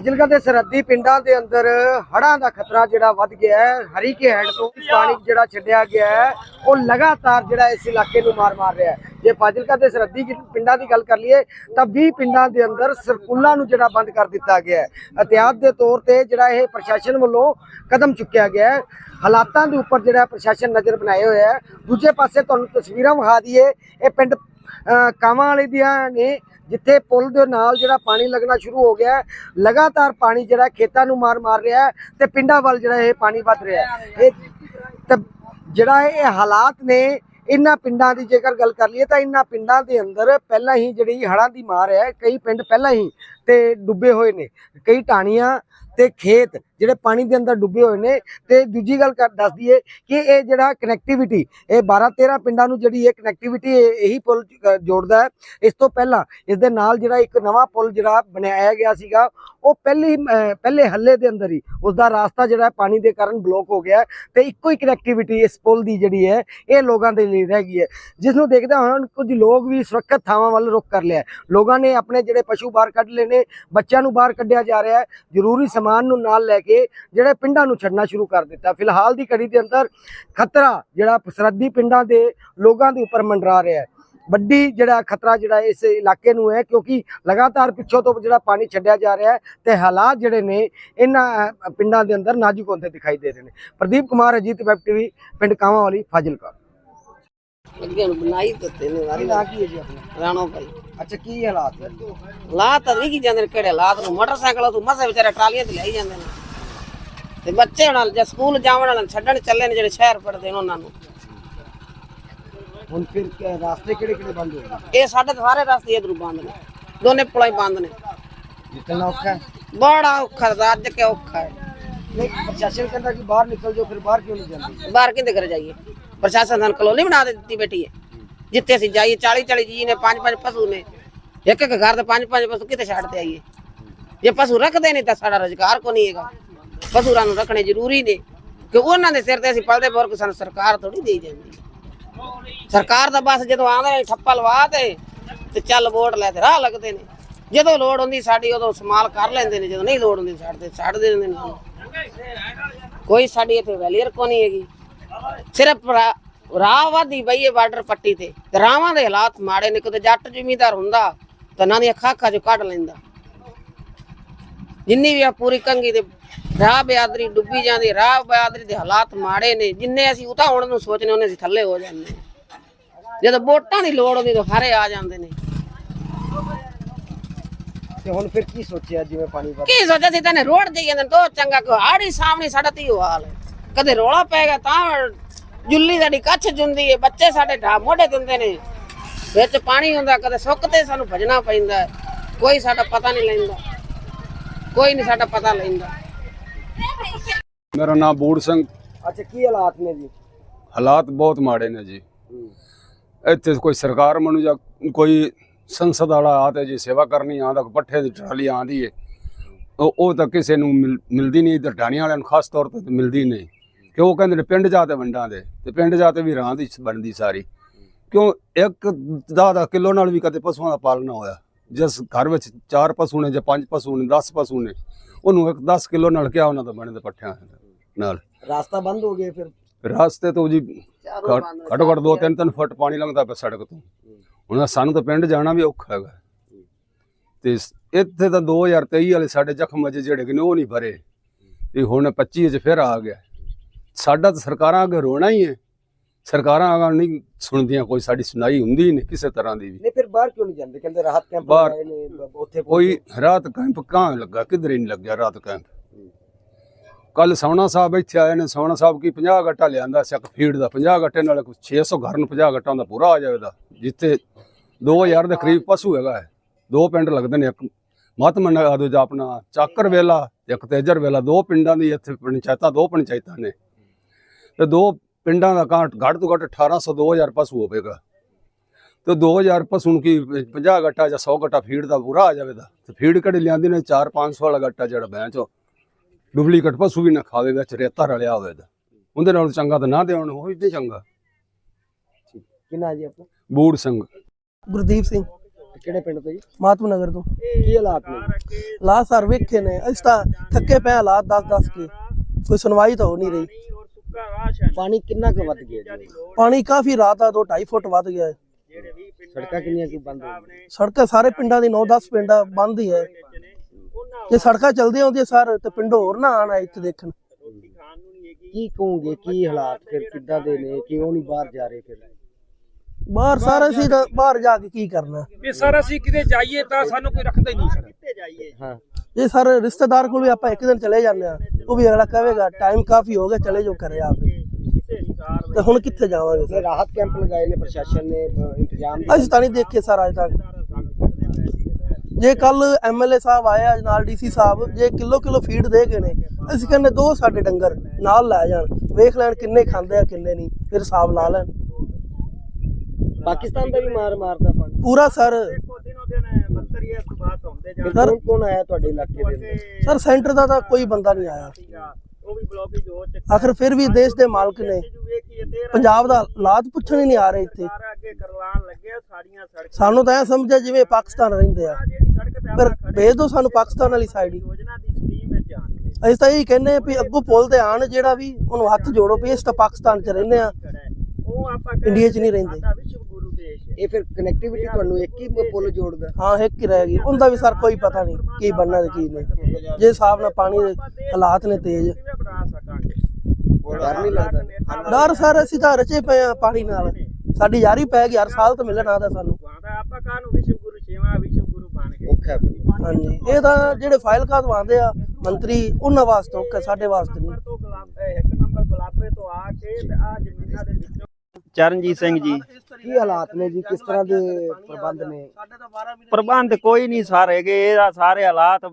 ਫਾਜ਼ਿਲਕਾ ਦੇ ਸਰਹੱਦੀ ਪਿੰਡਾਂ ਦੇ ਅੰਦਰ ਹੜ੍ਹਾਂ ਦਾ ਖਤਰਾ ਜਿਹੜਾ ਵੱਧ ਗਿਆ ਹੈ, ਹਰੀਕੇ ਹੈਡ ਤੋਂ ਪਾਣੀ ਜਿਹੜਾ ਛੱਡਿਆ ਗਿਆ ਹੈ, ਉਹ ਲਗਾਤਾਰ ਜਿਹੜਾ ਇਸ ਇਲਾਕੇ ਨੂੰ ਮਾਰ ਮਾਰ ਰਿਹਾ ਹੈ। ਜੇ ਫਾਜ਼ਿਲਕਾ ਦੇ ਸਰਹੱਦੀ ਪਿੰਡਾਂ ਦੀ ਗੱਲ ਕਰ ਲਈਏ, ਤਾਂ 20 ਪਿੰਡਾਂ ਦੇ ਅੰਦਰ ਸਰਕੂਲਾਂ ਨੂੰ ਜਿਹੜਾ ਬੰਦ ਕਰ ਦਿੱਤਾ ਗਿਆ ਹੈ। ਅਹਤਿਆਤ ਦੇ ਤੌਰ ਤੇ ਜਿਹੜਾ ਇਹ ਪ੍ਰਸ਼ਾਸਨ ਵੱਲੋਂ ਕਦਮ ਚੁੱਕਿਆ ਗਿਆ ਹੈ। ਹਾਲਾਤਾਂ ਦੇ ਉੱਪਰ ਜਿਹੜਾ ਪ੍ਰਸ਼ਾਸਨ ਨਜ਼ਰ ਬਣਾਏ ਹੋਇਆ ਹੈ ਦੂਜੇ ਪਾਸੇ ਤੁਹਾਨੂੰ ਤਸਵੀਰਾਂ ਵਿਖਾ ਦਈਏ, ਇਹ ਪਿੰਡ ਕਾਵਾਂ ਵਾਲੇ ਦੀਆਂ ਨੇ, ਜਿੱਥੇ ਪੁਲ ਦੇ ਨਾਲ ਜਿਹੜਾ ਪਾਣੀ ਲੱਗਣਾ ਸ਼ੁਰੂ ਹੋ ਗਿਆ ਲਗਾਤਾਰ ਪਾਣੀ ਜਿਹੜਾ ਖੇਤਾਂ ਨੂੰ ਮਾਰ ਮਾਰ ਰਿਹਾ ਹੈ ਤੇ ਪਿੰਡਾਂ ਵੱਲ ਜਿਹੜਾ ਇਹ ਪਾਣੀ ਵੱਧ ਰਿਹਾ ਇਹ ਤੇ ਜਿਹੜਾ ਇਹ ਹਾਲਾਤ ਨੇ, ਇਹਨਾਂ ਪਿੰਡਾਂ ਦੀ ਜੇਕਰ ਗੱਲ ਕਰ ਲਈਏ ਤਾਂ ਇਹਨਾਂ ਪਿੰਡਾਂ ਦੇ ਅੰਦਰ ਪਹਿਲਾਂ ਹੀ ਜਿਹੜੀ ਹੜ੍ਹਾਂ ਦੀ ਮਾਰ ਹੈ, ਕਈ ਪਿੰਡ ਪਹਿਲਾਂ ਹੀ ਤੇ ਡੁੱਬੇ ਹੋਏ ਨੇ। ਕਈ ਟਾਣੀਆਂ ਤੇ ਖੇਤ ਜਿਹੜੇ ਪਾਣੀ ਦੇ ਅੰਦਰ ਡੁੱਬੇ ਹੋਏ ਨੇ ਤੇ ਦੂਜੀ ਗੱਲ ਕਰ ਦੱਸ ਦਈਏ ਕਿ ਇਹ ਜਿਹੜਾ ਕਨੈਕਟੀਵਿਟੀ ਇਹ 12 13 ਪਿੰਡਾਂ ਨੂੰ ਜਿਹੜੀ ਇਹ ਕਨੈਕਟੀਵਿਟੀ ਇਹੀ ਪੁਲ ਜੋੜਦਾ ਹੈ। ਇਸ ਤੋਂ ਪਹਿਲਾਂ ਇਸ ਦੇ ਨਾਲ ਜਿਹੜਾ ਇੱਕ ਨਵਾਂ ਪੁਲ ਜਿਹੜਾ ਬਣਾਇਆ ਗਿਆ ਸੀਗਾ, ਉਹ ਪਹਿਲੀ ਪਹਿਲੇ ਹੱਲੇ ਦੇ ਅੰਦਰ ਹੀ ਉਸ ਦਾ ਰਾਸਤਾ ਜਿਹੜਾ ਪਾਣੀ ਦੇ ਕਾਰਨ ਬਲੌਕ ਹੋ ਗਿਆ ਹੈ ਤੇ ਇੱਕੋ ਹੀ ਕਨੈਕਟੀਵਿਟੀ ਇਸ ਪੁਲ ਦੀ ਜਿਹੜੀ ਹੈ, ਇਹ ਲੋਕਾਂ ਦੇ ਲਈ ਰਹਿ ਗਈ ਹੈ। ਜਿਸ ਨੂੰ ਦੇਖਦੇ ਹੋਏ ਕੁਝ ਲੋਕ ਵੀ ਸੁਰੱਖਿਅਤ ਥਾਵਾਂ ਵੱਲ ਰੁਖ ਕਰ ਲਿਆ ਲੋਕਾਂ ਨੇ ਆਪਣੇ ਜਿਹੜੇ ਪਸ਼ੂ ਬਾਹਰ ਕੱਢ ਲਏ ਨੇ, ਬੱਚਿਆਂ ਨੂੰ ਬਾਹਰ ਕੱਢਿਆ ਜਾ ਰਿਹਾ ਹੈ। ਜ਼ਰੂਰੀ ਸਮਾਨ ਨੂੰ ਨਾਲ ਲੈ ਕੇ ਜਿਹੜੇ ਪਿੰਡਾਂ ਨੂੰ ਛੱਡਣਾ ਸ਼ੁਰੂ ਕਰ ਦਿੱਤਾ। ਫਿਲਹਾਲ ਦੀ ਘੜੀ ਦੇ ਅੰਦਰ ਖਤਰਾ ਜਿਹੜਾ ਸਰਹੱਦੀ ਪਿੰਡਾਂ ਦੇ ਲੋਕਾਂ ਦੇ ਉੱਪਰ ਮੰਡਰਾ ਰਿਹਾ ਹੈ। ਵੱਡੀ ਜਿਹੜਾ ਖਤਰਾ ਜਿਹੜਾ ਇਸ ਇਲਾਕੇ ਨੂੰ ਹੈ ਕਿਉਂਕਿ ਲਗਾਤਾਰ ਪਿੱਛੋਂ ਤੋਂ ਜਿਹੜਾ ਪਾਣੀ ਛੱਡਿਆ ਜਾ ਰਿਹਾ ਹੈ ਤੇ ਹਾਲਾਤ ਜਿਹੜੇ ਨੇ ਇਹਨਾਂ ਪਿੰਡਾਂ ਦੇ ਅੰਦਰ ਨਾਜ਼ੁਕ ਹੁੰਦੇ ਦਿਖਾਈ ਦੇ ਰਹੇ ਨੇ। ਪ੍ਰਦੀਪ ਕੁਮਾਰ ਅਜੀਤ ਵੈਬ ਟੀਵੀ ਪਿੰਡ ਕਾਵਾਂ ਵਾਲੀ ਫਾਜ਼ਿਲਕਾ। ਅੱਗੇ ਨੂੰ ਬਣਾਈ ਦਿੱਤੇ ਨੇ ਵਾਰੀ। ਕੀ ਕੀ ਹੈ ਜੀ ਆਪਣਾ? ਰਾਣੋ ਭਾਈ। ਅੱਛਾ ਕੀ ਹਾਲਾਤ ਹੈ ਲਾਤ ਨਹੀਂ ਕੀ ਜਾਂਦੇ ਕਿਹੜੇ ਹਾਲਾਤ ਨੂੰ? ਮੋਟਰਸਾਈਕਲ ਤੋਂ ਮਸੇ ਵਿਚਾਰੇ ਟਰਾਲੀਆਂ ਤੇ ਲਈ ਜਾਂਦੇ ਨੇ। ਤੇ ਬੱਚੇ ਹੁਣ ਜੇ ਸਕੂਲ ਜਾਵਣ ਵਾਲੇ ਛੱਡਣ ਚੱਲੇ ਨੇ ਜਿਹੜੇ ਸ਼ਹਿਰ ਪੜਦੇ ਨੇ ਉਹਨਾਂ ਨੂੰ। ਹੁਣ ਫਿਰ ਕਿਆ ਰਾਸਤੇ ਕਿਹੜੇ ਕਿਹੜੇ ਬੰਦ ਹੋ ਗਏ? ਇਹ ਸਾਡੇ ਤਾਂ ਸਾਰੇ ਰਸਤੇ ਇਧਰੋਂ ਬੰਦ ਨੇ ਦੋਨੇ ਪੁਲਾਂ ਹੀ ਬੰਦ ਨੇ। ਨਿਕਲਣਾ ਔਖਾ ਹੈ? ਬੜਾ ਔਖਾ ਅੱਜ ਕੇ ਔਖਾ ਹੈ। ਨਹੀਂ ਪ੍ਰਸ਼ਾਸਨ ਕਹਿੰਦਾ ਕਿ ਬਾਹਰ ਨਿਕਲ ਜਾਓ ਫਿਰ ਬਾਹਰ ਕਿਉਂ ਨਹੀਂ ਜਾਂਦੇ? ਬਾਹਰ ਕਿੰਦੇ ਕਰ ਜਾਈਏ? ਪ੍ਰਸ਼ਾਸਨ ਨੇ ਕਲੋਨੀ ਬਣਾ ਦੇ ਦਿੱਤੀ ਬੈਠੀ ਹੈ। ਜਿੱਥੇ ਅਸੀਂ ਜਾਈਏ 40 40 ਜੀ ਨੇ ਪੰਜ ਪੰਜ ਪਸ਼ੂ ਨੇ। ਇੱਕ ਇੱਕ ਘਰ ਦੇ ਪੰਜ ਪੰਜ ਪਸ਼ੂ ਕਿਤੇ ਛੱਡ ਤੇ ਆਈਏ? ਜੇ ਪਸ਼ੂ ਰੱਖਦੇ ਨਹੀਂ ਤਾਂ ਸਾਡਾ ਰੁਜ਼ਗਾਰ ਕੋ ਨਹੀਂ ਹੈਗਾ। ਪਸ਼ੂਰਾਂ ਨੂੰ ਰੱਖਣੇ ਜ਼ਰੂਰੀ ਨੇ। ਕਿ ਉਹਨਾਂ ਦੇ ਸਿਰ ਤੇ ਅਸੀਂ ਪਲਦੇ ਬੋਰ ਸਾਨੂੰ ਸਰਕਾਰ ਥੋੜੀ ਦੇਈ ਜਾਂਦੀ। ਸਰਕਾਰ ਦਾ ਬਸ ਜਦੋਂ ਆਉਂਦੇ ਠੱਪਾ ਲਵਾ ਤੇ ਤੇ ਚੱਲ ਵੋਟ ਲੈ ਤੇ ਰਾਹ ਲੱਗਦੇ ਨੇ। ਜਦੋਂ ਲੋੜ ਹੁੰਦੀ ਸਾਡੀ, ਉਦੋਂ ਸਮਾਲ ਕਰ ਲੈਂਦੇ ਨੇ। ਜਦੋਂ ਨਹੀਂ ਲੋੜ ਹੁੰਦੀ, ਛੱਡਦੇ ਛੱਡ ਦਿੰਦੇ ਨੇ। ਕੋਈ ਸਾਡੀ ਇੱਥੇ ਵੈਲੀਅਰ ਕੋ ਨਹੀਂ ਹੈਗੀ? ਸਿਰਫ ਰਾਹ ਵਾਦੀ ਬਈ ਇਹ ਬਾਰਡਰ ਪੱਟੀ ਤੇ। ਤੇ ਰਾਵਾਂ ਦੇ ਹਾਲਾਤ ਮਾੜੇ ਨੇ। ਕਿਤੇ ਜੱਟ ਜਿਮੀਦਾਰ ਹੁੰਦਾ, ਤਾਂ ਇਹਨਾਂ ਦੀਆਂ ਅੱਖਾਂ ਅੱਖਾਂ ਚੋਂ ਕੱਢ ਲੈਂਦਾ। ਜਿੰਨੀ ਵੀ ਆ ਪੂਰੀ ਕੰਗੀ ਦੇ ਰਾਹ ਬਿਆਦਰੀ ਡੁੱਬੀ ਜਾਂਦੀ ਰਾਹ ਬਿਆਦਰੀ ਦੇ ਹਾਲਾਤ ਮਾੜੇ ਨੇ ਜਿੰਨੇ ਅਸੀਂ ਉਤਾਂ ਹੁਣ ਨੂੰ ਸੋਚਨੇ ਉਹਨੇ ਅਸੀਂ ਥੱਲੇ ਹੋ ਜਾਂਦੇ। ਜਦੋਂ ਵੋਟਾਂ ਦੀ ਲੋੜ ਹੁੰਦੀ ਤਾਂ ਹਾਰੇ ਆ ਜਾਂਦੇ ਨੇ। ਤੇ ਹੁਣ ਫਿਰ ਕੀ ਸੋਚਿਆ ਜਿਵੇਂ ਪਾਣੀ ਵੱਧ ਕੀ ਸੋਚਿਆ ਸੀ ਤੈਨੇ ਰੋਡ ਦੇ ਜਾਂਦੇ ਤੋ ਚੰਗਾ ਕੋ ਆੜੀ ਸਾਹਮਣੇ ਸਾਡਾ ਤੇ ਹਾਲ ਹੈ। ਕਦੇ ਰੋਲਾ ਪੈਗਾ ਤਾਂ ਜੁੱਲੀ ਸਾਡੀ ਕੱਛ ਜੁੰਦੀ ਹੈ ਬੱਚੇ ਸਾਡੇ ਢਾ ਮੋਢੇ ਦਿੰਦੇ ਨੇ। ਵਿੱਚ ਪਾਣੀ ਹੁੰਦਾ ਕਦੇ ਸੁੱਕ ਤੇ ਸਾਨੂੰ ਭਜਣਾ ਪੈਂਦਾ। ਕੋਈ ਸਾਡਾ ਪਤਾ ਨਹੀਂ ਲੈਂਦਾ। ਕੋਈ ਨਹੀਂ ਸਾਡਾ ਪਤਾ ਲੈਂਦਾ। ਮੇਰਾ ਨਾਮ ਬੂੜ ਸਿੰਘ। ਅੱਛਾ ਕੀ ਹਾਲਾਤ ਨੇ ਜੀ? ਹਾਲਾਤ ਬਹੁਤ ਮਾੜੇ ਨੇ ਜੀ। ਇੱਥੇ ਕੋਈ ਸਰਕਾਰ ਮਨੂੰ ਜਾਂ ਕੋਈ ਸੰਸਦ ਵਾਲਾ ਆ ਤੇ ਜੀ ਸੇਵਾ ਕਰਨੀ ਆਂਦਾ ਕੋਈ ਪੱਠੇ ਦੀ ਟਰਾਲੀ ਆਂਦੀ ਏ। ਉਹ ਤਾਂ ਕਿਸੇ ਨੂੰ ਮਿਲ- ਮਿਲਦੀ ਨਹੀਂ ਇੱਧਰ ਢਾਣੀਆਂ ਵਾਲਿਆਂ ਨੂੰ ਖਾਸ ਤੌਰ ਤੇ ਮਿਲਦੀ ਨਹੀਂ। ਕਿ ਉਹ ਕਹਿੰਦੇ ਨੇ ਪਿੰਡ ਜਾ ਤੇ ਵੰਡਾਂ ਦੇ ਤੇ ਪਿੰਡ ਜਾ ਤੇ ਵੀ ਰਾਂ ਦੀ ਬਣਦੀ ਸਾਰੀ। ਕਿਉਂ? ਇੱਕ ਦਾ ਕਿਲੋ ਨਾਲ ਵੀ ਕਦੇ ਪਸ਼ੂਆਂ ਦਾ ਪਾਲਣਾ ਹੋਇਆ। ਜਿਸ ਘਰ ਵਿੱਚ ਚਾਰ ਪਸ਼ੂ ਨੇ ਜਾਂ ਪੰਜ ਪਸ਼ੂ ਨੇ 10 ਪਸ਼ੂ ਨੇ ਉਹਨੂੰ ਇੱਕ 10 ਕਿਲੋ ਨਾਲ ਕਿਆ ਉਹਨਾਂ ਦਾ ਬਣਦੇ ਪੱਠਿਆਂ ਨਾਲ। ਰਾਸਤਾ ਬੰਦ ਹੋ ਗਿਆ ਫਿਰ? ਰਾਸਤੇ ਤੋਂ ਜੀ ਘੱਟੋ ਘੱਟ ਦੋ ਤਿੰਨ ਤਿੰਨ ਫੁੱਟ ਪਾਣੀ ਲੰਘਦਾ ਪਿਆ ਸੜਕ ਤੋਂ। ਹੁਣ ਸਾਨੂੰ ਤਾਂ ਪਿੰਡ ਜਾਣਾ ਵੀ ਔਖਾ ਹੈਗਾ। ਤੇ ਇੱਥੇ ਤਾਂ 2023 ਵਾਲੇ ਸਾਡੇ ਜ਼ਖਮ ਅਜੇ ਜਿਹੜੇ ਕਿ ਨੇ ਉਹ ਨਹੀਂ ਭਰੇ। ਇਹ ਹੁਣ 25 ਚ ਫਿਰ ਆ ਗਿਆ। ਸਾਡਾ ਤਾਂ ਸਰਕਾਰਾਂ ਅੱਗੇ ਰੋਣਾ ਹੀ ਹੈ। ਸਰਕਾਰਾਂ ਅੱਗੇ ਨਹੀਂ ਸੁਣਦੀਆਂ ਕੋਈ ਸਾਡੀ ਸੁਣਾਈ ਹੁੰਦੀ ਨਹੀਂ ਕਿਸੇ ਤਰ੍ਹਾਂ ਦੀ ਵੀ। ਨਹੀਂ ਫਿਰ ਬਾਹਰ ਕਿਉਂ ਨਹੀਂ ਜਾਂਦੇ? ਕਹਿੰਦੇ ਰਾਹਤ ਕੈਂਪ ਬਾਹਰ- ਨੇ ਬ- ਉੱਥੇ ਕੋਈ ਰਾਤ ਕੈਂਪ ਕਾਂ ਲੱਗਾ? ਕਿਧਰੇ ਨਹੀਂ ਲੱਗਿਆ ਰਾਤ ਕੈਂਪ? ਕੱਲ ਸੋਣਾ ਸਾਹਿਬ ਇੱਥੇ ਆਏ ਨੇ ਸੋਣਾ ਸਾਹਿਬ ਕੀ 50 ਗੱਟਾ ਲਿਆਂਦਾ ਸੀ ਇੱਕ ਫੀਡ ਦਾ 50 ਗੱਟੇ ਨਾਲ ਕੁਛ 600 ਘਰ ਨੂੰ 50 ਗੱਟਾਂ ਦਾ ਪੂਰਾ ਆ ਜਾਵੇਗਾ ਜਿੱਥੇ 2000 ਦੇ ਕਰੀਬ ਪਸ਼ੂ ਹੈਗਾ ਹੈ। ਦੋ ਪਿੰਡ ਲੱਗਦੇ ਨੇ ਇੱਕ ਮਹਤਮਨ ਦੂਜਾ ਆਪਣਾ ਚਾਕਰ ਵੇਲਾ ਤੇ ਇੱਕ ਤੇਜਰ ਵੇਲਾ ਦੋ ਪਿੰਡਾਂ ਦੀ ਇੱਥੇ ਪੰਚਾਇਤਾਂ ਦੋ ਪੰਚਾਇਤਾਂ ਨੇ। ਤੇ ਦੋ ਪਿੰਡਾਂ ਦਾ ਘੱਟ ਘੱਟ ਤੋਂ ਘੱਟ 1800 2000 ਪਸ਼ੂ ਹੋਵੇਗਾ। ਤੇ 2000 ਪਸ਼ੂ ਨੂੰ ਕੀ 50 ਗੱਟਾ ਜਾਂ 100 ਗੱਟਾ ਫੀਡ ਦਾ ਪੂਰਾ ਆ ਜਾਵੇਗਾ। ਤੇ ਫੀਡ ਕਿਹੜੀ ਲਿਆਂਦੀ ਨੇ? 4 500 ਵਾਲਾ ਗੱਟਾ ਜਿਹੜਾ ਬੈਂਚ ਡੁਪਲੀਕੇਟ ਪਸ਼ੂ ਵੀ ਨਾ ਖਾਵੇ ਵਿੱਚ ਰੇਤਾ ਰਲਿਆ ਹੋਵੇ ਤਾਂ ਉਹਦੇ ਨਾਲ ਚੰਗਾ ਤਾਂ ਨਾ ਦੇਣ ਉਹ ਵੀ ਚੰਗਾ। ਕਿੰਨਾ ਜੀ ਆਪਣਾ? ਬੂੜ ਸਿੰਘ। ਗੁਰਦੀਪ ਸਿੰਘ। ਕਿਹੜੇ ਪਿੰਡ ਤੋਂ ਜੀ? ਮਾਤਮ ਨਗਰ ਤੋਂ। ਕੀ ਹਾਲਾਤ ਨੇ? ਲਾ ਸਰ ਵੇਖੇ ਨੇ ਅਸੀਂ ਤਾਂ ਥੱਕੇ ਪਏ ਹਾਲਾਤ ਦੱਸ ਦੱਸ ਕੇ। ਕੋਈ ਸੁਣਵਾਈ ਤਾਂ ਹੋ ਨਹੀਂ ਰਹੀ। ਪਾਣੀ ਕਿੰਨਾ ਕੁ ਵੱਧ ਗਿਆ ਜੀ? ਪਾਣੀ ਕਾਫੀ ਰਾਤ ਆ ਦੋ 2.5 ਫੁੱਟ ਵੱਧ ਗਿਆ ਹੈ। ਸੜਕਾਂ ਕਿੰਨੀਆਂ ਕੁ ਬੰਦ ਹੋ ਗਈਆਂ? ਸੜਕਾਂ ਸਾਰੇ ਪਿੰਡਾਂ ਦੀ 9-10 ਪਿੰਡਾਂ ਬੰਦ ਹੀ ਹੈ। ਜੇ ਸੜਕਾਂ ਚਲਦੀਆਂ ਹੁੰਦੀਆਂ ਸਰ ਤੇ ਪਿੰਡ ਹੋਰ ਨਾ ਆਣਾ ਇੱਥੇ ਦੇਖਣ। ਕੀ ਕਹੋਗੇ ਕੀ ਹਾਲਾਤ ਫਿਰ ਕਿੱਦਾਂ ਦੇ ਨੇ ਕਿਉਂ ਨਹੀਂ ਬਾਹਰ ਜਾ ਰਹੇ ਫਿਰ? ਬਾਹਰ ਸਾਰਾ ਅਸੀਂ ਤਾਂ ਬਾਹਰ ਜਾ ਕੇ ਕੀ ਕਰਨਾ? ਵੀ ਸਰ ਅਸੀਂ ਕਿਤੇ ਜਾਈਏ ਤਾਂ ਸਾਨੂੰ ਕੋਈ ਰੱਖਦਾ ਹੀ ਨਹੀਂ ਸਰ। ਹਾਂ। ਇਹ ਸਰ ਰਿਸ਼ਤੇਦਾਰ ਕੋਲ ਵੀ ਆਪਾਂ ਇੱਕ ਦਿਨ ਚਲੇ ਜਾਂਦੇ ਆ ਉਹ ਵੀ ਅਗਲਾ ਕਹੇਗਾ ਟਾਈਮ ਕਾਫੀ ਹੋ ਗਿਆ ਚਲੇ ਜਾਓ ਘਰੇ ਆਪੇ ਤੇ ਹੁਣ ਕਿੱਥੇ ਜਾਵਾਂਗੇ ਸਰ? ਰਾਹਤ ਕੈਂਪ ਲਗਾਏ ਨੇ ਪ੍ਰਸ਼ਾਸਨ ਨੇ ਇੰਤਜ਼ਾਮ ਅਸੀਂ ਤਾਂ ਨਹੀਂ ਦੇਖੇ ਸਰ ਅੱਜ ਤੱਕ। ਜੇ ਕੱਲ ਐਮਐਲਏ ਸਾਹਿਬ ਆਇਆ ਨਾਲ ਡੀਸੀ ਸਾਹਿਬ ਜੇ ਕਿਲੋ ਕਿਲੋ ਫੀਡ ਦੇ ਗਏ ਨੇ ਅਸੀਂ ਕਹਿੰਦੇ ਦੋ ਸਾਡੇ ਡੰਗਰ ਨਾਲ ਲੈ ਜਾਣ। ਵੇਖ ਲੈਣ ਕਿੰਨੇ ਖਾਂਦੇ ਆ ਕਿੰਨੇ ਨਹੀਂ ਫਿਰ ਹਿਸਾਬ ਲਾ ਲੈਣ। ਪਾਕਿਸਤਾਨ ਦਾ ਵੀ ਮਾਰ ਮਾਰਦਾ ਪਾਣੀ। ਪੂਰਾ ਸਰ ਫਿਰ ਕੌਣ ਕੌਣ ਆਇਆ ਤੁਹਾਡੇ ਇਲਾਕੇ ਦੇ ਅੰਦਰ? ਸਰ ਸੈਂਟਰ ਦਾ ਤਾਂ ਕੋਈ ਬੰਦਾ ਨਹੀਂ ਆਇਆ। ਆਖਰ ਫਿਰ ਵੀ ਦੇਸ਼ ਦੇ ਮਾਲਕ ਨੇ ਪੰਜਾਬ ਦਾ ਹਾਲਾਤ ਪੁੱਛਣ ਹੀ ਨਹੀਂ ਆ ਰਹੇ ਇੱਥੇ। ਸਾਨੂੰ ਤਾਂ ਐ ਸਮਝਿਆ ਜਿਵੇਂ ਪਾਕਿਸਤਾਨ ਰਹਿੰਦੇ ਆ। ਪਰ ਭੇਜ ਦੋ ਸਾਨੂੰ ਪਾਕਿਸਤਾਨ ਵਾਲੀ ਸਾਈਡ ਹੀ। ਅਸੀਂ ਤਾਂ ਇਹ ਕਹਿੰਦੇ ਆ ਵੀ ਅੱਗੋਂ ਪੁੱਲ ਤੇ ਆਣ ਜਿਹੜਾ ਵੀ ਉਹਨੂੰ ਹੱਥ ਜੋੜੋ ਵੀ ਇਸ ਤਾਂ ਪਾਕਿਸਤਾਨ 'ਚ ਰਹਿੰਦੇ ਆ ਇੰਡੀਆ 'ਚ ਨਹੀਂ ਰਹਿੰਦੇ। ਇਹ ਫਿਰ ਕਨੈਕਟੀਵਿਟੀ ਤੁਹਾਨੂੰ ਇੱਕ ਹੀ ਪੁੱਲ ਜੋੜਦਾ। ਹਾਂ। ਇੱਕ ਹੀ ਰਹਿ ਗਈ। ਉਹਦਾ ਵੀ ਸਰ ਕੋਈ ਪਤਾ ਨਹੀਂ ਕੀ ਬਣਨਾ ਤੇ ਕੀ ਨਹੀਂ। ਜੇ ਹਿਸਾਬ ਨਾਲ ਪਾਣੀ ਦੇ ਹਾਲਾਤ ਨੇ ਤੇਜ਼। ਡਰ ਨਹੀਂ ਲੱਗਦਾ। ਡਰ ਸਰ ਅਸੀਂ ਤਾਂ ਰਚੇ ਪਏ ਆ ਪਾਣੀ ਨਾਲ। ਸਾਡੀ ਯਾਰੀ ਪੈ ਗਈ ਹਰ ਸਾਲ ਤਾਂ ਮਿਲਣ ਆਦਾ ਸਾਨੂੰ। ਔਖਾ ਹੈ ਫਿਰ। ਹਾਂਜੀ। ਇਹ ਤਾਂ ਜਿਹੜੇ ਫਾਈਲ ਕਾਦ ਆਉਂਦੇ ਆ ਮੰਤਰੀ ਉਹਨਾਂ ਵਾਸਤੇ ਔਖਾ ਸਾਡੇ ਵਾਸਤੇ ਨਹੀਂ। ਚਰਨਜੀਤ ਸਿੰਘ ਜੀ। ਕੀ ਹਾਲਾਤ ਨੇ ਜੀ? ਕਿਸ ਤਰ੍ਹਾਂ ਦੇ ਪ੍ਰਬੰਧ ਨੇ? ਪ੍ਰਬੰਧ ਕੋਈ ਨਹੀਂ ਸਰ ਹੈਗੇ, ਇਹਦਾ ਸਾਰੇ ਹਾਲਾਤ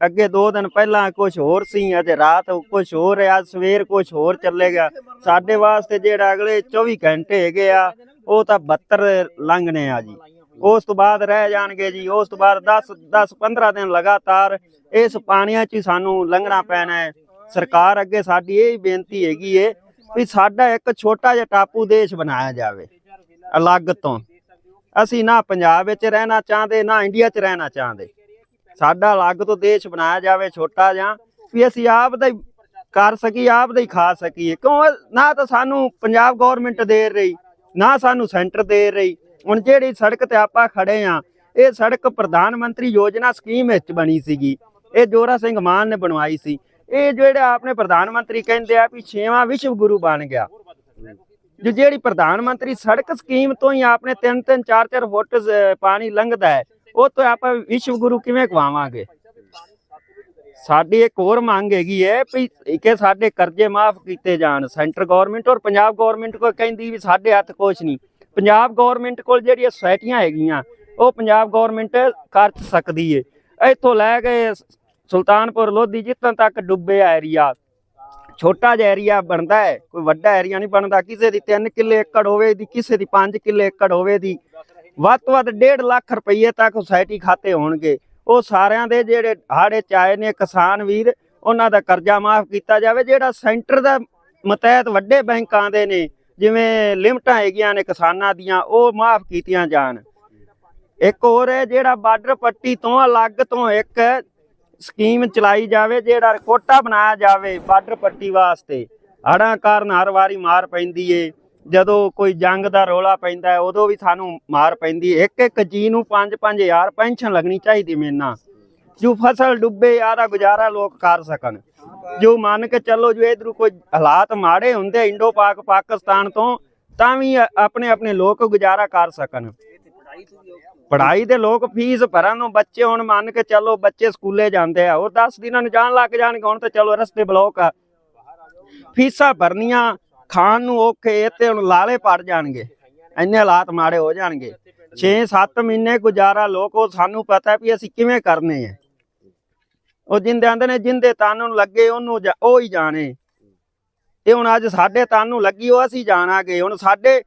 ਅੱਗੇ ਦੋ ਦਿਨ ਪਹਿਲਾਂ ਕੁਝ ਹੋਰ ਸੀ, ਅੱਜ ਰਾਤ ਕੁਝ ਹੋਰ ਹੈ, ਅੱਜ ਸਵੇਰ ਕੁਝ ਹੋਰ ਚੱਲੇਗਾ ਸਾਡੇ ਵਾਸਤੇ ਜਿਹੜਾ ਅਗਲੇ 24 ਘੰਟੇ ਹੈਗੇ ਆ, ਉਹ ਤਾਂ 72 ਲੰਘਣੇ ਆ ਜੀ। ਉਸ ਤੋਂ ਬਾਅਦ ਰਹਿ ਜਾਣਗੇ ਜੀ, ਉਸ ਤੋਂ ਬਾਅਦ 10 10 15 ਦਿਨ ਲਗਾਤਾਰ ਇਸ ਪਾਣੀਆਂ 'ਚ ਸਾਨੂੰ ਲੰਘਣਾ ਪੈਣਾ ਹੈ। ਸਰਕਾਰ ਅੱਗੇ ਸਾਡੀ ਇਹ ਬੇਨਤੀ ਹੈਗੀ ਏ ਵੀ ਸਾਡਾ ਇੱਕ ਛੋਟਾ ਜਿਹਾ ਟਾਪੂ ਦੇਸ਼ ਬਣਾਇਆ ਜਾਵੇ। ਅਲੱਗ ਤੋਂ। ਅਸੀਂ ਨਾ ਪੰਜਾਬ ਵਿੱਚ ਰਹਿਣਾ ਚਾਹੁੰਦੇ, ਨਾ ਇੰਡੀਆ 'ਚ ਰਹਿਣਾ ਚਾਹੁੰਦੇ। ਸਾਡਾ ਅਲੱਗ ਤੋਂ ਦੇਸ਼ ਬਣਾਇਆ ਜਾਵੇ, ਛੋਟਾ ਜਿਹਾ, ਵੀ ਅਸੀਂ ਆਪ ਦਾ ਕਰ ਸਕੀਏ ਆਪ ਦਾ ਹੀ ਖਾ ਸਕੀਏ। ਕਿਉਂ? ਨਾ ਤਾਂ ਸਾਨੂੰ ਪੰਜਾਬ ਗਵਰਨਮੈਂਟ ਦੇ ਰਹੀ, ਨਾ ਸਾਨੂੰ ਸੈਂਟਰ ਦੇ ਰਹੀ। ਹੁਣ ਜਿਹੜੀ ਸੜਕ ਤੇ ਆਪਾਂ ਖੜੇ ਆ ਇਹ ਸੜਕ ਪ੍ਰਧਾਨ ਮੰਤਰੀ ਯੋਜਨਾ ਸਕੀਮ ਵਿੱਚ ਬਣੀ ਸੀਗੀ। ਇਹ ਜੋਰਾ ਸਿੰਘ ਮਾਨ ਨੇ ਬਣਵਾਈ ਸੀ। ਇਹ ਜਿਹੜੇ ਆਪਣੇ ਪ੍ਰਧਾਨ ਮੰਤਰੀ ਕਹਿੰਦੇ ਆ ਵੀ ਛੇਵਾਂ ਵਿਸ਼ਵ ਗੁਰੂ ਬਣ ਗਿਆ। ਜੋ ਜਿਹੜੀ ਪ੍ਰਧਾਨ ਮੰਤਰੀ ਸੜਕ ਸਕੀਮ ਤੋਂ ਹੀ ਆਪਣੇ 3 3 4 4 ਫੁੱਟ ਪਾਣੀ ਲੰਘਦਾ ਹੈ, ਉਹ ਤੋਂ ਆਪਾਂ ਵਿਸ਼ਵ ਗੁਰੂ ਕਿਵੇਂ ਖਵਾਵਾਂਗੇ? ਸਾਡੀ ਇੱਕ ਹੋਰ ਮੰਗ ਹੈਗੀ ਹੈ ਵੀ ਕਿ ਸਾਡੇ ਕਰਜ਼ੇ ਮਾਫ ਕੀਤੇ ਜਾਣ। ਸੈਂਟਰ ਗਵਰਨਮੈਂਟ ਔਰ ਪੰਜਾਬ ਗਵਰਨਮੈਂਟ ਕੋ ਕਹਿੰਦੀ ਵੀ ਸਾਡੇ ਹੱਥ ਕੁਛ ਨਹੀਂ। ਪੰਜਾਬ ਗਵਰਨਮੈਂਟ ਕੋਲ ਜਿਹੜੀਆਂ ਸੋਸਾਇਟੀਆਂ ਹੈਗੀਆਂ, ਉਹ ਪੰਜਾਬ ਗਵਰਨਮੈਂਟ ਕਰ ਸਕਦੀ ਏ। ਇੱਥੋਂ ਲੈ ਕੇ ਸੁਲਤਾਨਪੁਰ ਲੋਧੀ ਜਿੱਥੋਂ ਤੱਕ ਡੁੱਬਿਆ ਏਰੀਆ। ਛੋਟਾ ਜਿਹਾ ਏਰੀਆ ਬਣਦਾ ਹੈ, ਕੋਈ ਵੱਡਾ ਏਰੀਆ ਨਹੀਂ ਬਣਦਾ, ਕਿਸੇ ਦੀ 3 ਕਿੱਲੇ ਏਕੜ ਹੋਵੇ ਦੀ, ਕਿਸੇ ਦੀ 5 ਕਿੱਲੇ ਏਕੜ ਹੋਵੇ ਦੀ, ਵੱਧ ਤੋਂ ਵੱਧ 1.5 ਲੱਖ ਰੁਪਏ ਤੱਕ ਸੁਸਾਇਟੀ ਖਾਤੇ ਹੋਣਗੇ। ਉਹ ਸਾਰਿਆਂ ਦੇ ਜਿਹੜੇ ਹਾੜੇ ਚਾਏ ਨੇ ਕਿਸਾਨ ਵੀਰ, ਉਹਨਾਂ ਦਾ ਕਰਜ਼ਾ ਮਾਫ ਕੀਤਾ ਜਾਵੇ, ਜਿਹੜਾ ਸੈਂਟਰ ਦਾ ਮਤਹਿਤ ਵੱਡੇ ਬੈਂਕਾਂ ਦੇ ਨੇ, ਜਿਵੇਂ ਲਿਮਟਾਂ ਹੈਗੀਆਂ ਨੇ ਕਿਸਾਨਾਂ ਦੀਆਂ, ਉਹ ਮਾਫ ਕੀਤੀਆਂ ਜਾਣ। ਇੱਕ ਹੋਰ ਹੈ ਜਿਹੜਾ ਬਾਰਡਰ ਪੱਟੀ ਤੋਂ ਅਲੱਗ ਤੋਂ ਇੱਕ ਸਕੀਮ ਚਲਾਈ ਜਾਵੇ, ਜਿਹੜਾ ਕੋਟਾ ਬਣਾਇਆ ਜਾਵੇ ਬਾਰਡਰ ਪੱਟੀ ਵਾਸਤੇ। ਹੜ੍ਹਾਂ ਕਾਰਨ ਹਰ ਵਾਰੀ ਮਾਰ ਪੈਂਦੀ ਏ। ਜਦੋਂ ਕੋਈ ਜੰਗ ਦਾ ਰੋਲਾ ਪੈਂਦਾ ਹੈ ਉਦੋਂ ਵੀ ਸਾਨੂੰ ਮਾਰ ਪੈਂਦੀ ਇੱਕ ਇੱਕ ਜੀ ਨੂੰ 5-5000 ਪੈਨਸ਼ਨ ਲੱਗਣੀ ਚਾਹੀਦੀ ਮੇਨਾ ਜੋ ਫਸਲ ਡੁੱਬੇ, ਆਦਾ ਗੁਜ਼ਾਰਾ ਲੋਕ ਕਰ ਸਕਣ। ਜੋ ਮੰਨ ਕੇ ਚੱਲੋ, ਜੋ ਇਧਰ ਕੋਈ ਹਾਲਾਤ ਮਾੜੇ ਹੁੰਦੇ ਇੰਡੋ ਪਾਕ, ਪਾਕਿਸਤਾਨ ਤੋਂ, ਤਾਂ ਵੀ ਆਪਣੇ ਆਪਣੇ ਲੋਕ ਗੁਜ਼ਾਰਾ ਕਰ ਸਕਣ। ਪੜ੍ਹਾਈ ਦੇ ਲੋਕ ਫੀਸ ਭਰਨ ਨੂੰ ਬੱਚੇ ਹੁਣ ਮੰਨ ਕੇ ਚੱਲੋ ਬੱਚੇ ਸਕੂਲੇ ਜਾਂਦੇ ਆ, ਹੋਰ 10 ਦਿਨਾਂ ਨੂੰ ਜਾਣ ਲੱਗ ਜਾਣਗੇ, ਹੁਣ ਤੇ ਚਲੋ ਰਸਤੇ ਬਲੌਕ ਆ। ਫੀਸਾਂ ਭਰਨੀਆਂ, ਖਾਣ ਨੂੰ ਔਖੇ ਇੱਥੇ ਹੁਣ ਲਾਲੇ ਪੜ ਜਾਣਗੇ, ਇੰਨੇ ਹਾਲਾਤ ਮਾੜੇ ਹੋ ਜਾਣਗੇ। 6-7 ਮਹੀਨੇ ਗੁਜ਼ਾਰਾ ਲੋਕ, ਉਹ ਸਾਨੂੰ ਪਤਾ ਵੀ ਅਸੀਂ ਕਿਵੇਂ ਕਰਨੇ ਆ। ਉਹ ਜਿੰਦੇ ਆਂਦੇ ਨੇ, ਜਿੰਦੇ ਤਨ ਨੂੰ ਲੱਗੇ, ਉਹਨੂੰ ਜਾ- ਉਹ ਹੀ ਜਾਣੇ। ਇਹ ਹੁਣ ਅੱਜ ਸਾਡੇ ਤਨ ਨੂੰ ਲੱਗੀ, ਉਹ ਅਸੀਂ ਜਾਣਾਂਗੇ। ਹੁਣ ਸਾਡੇ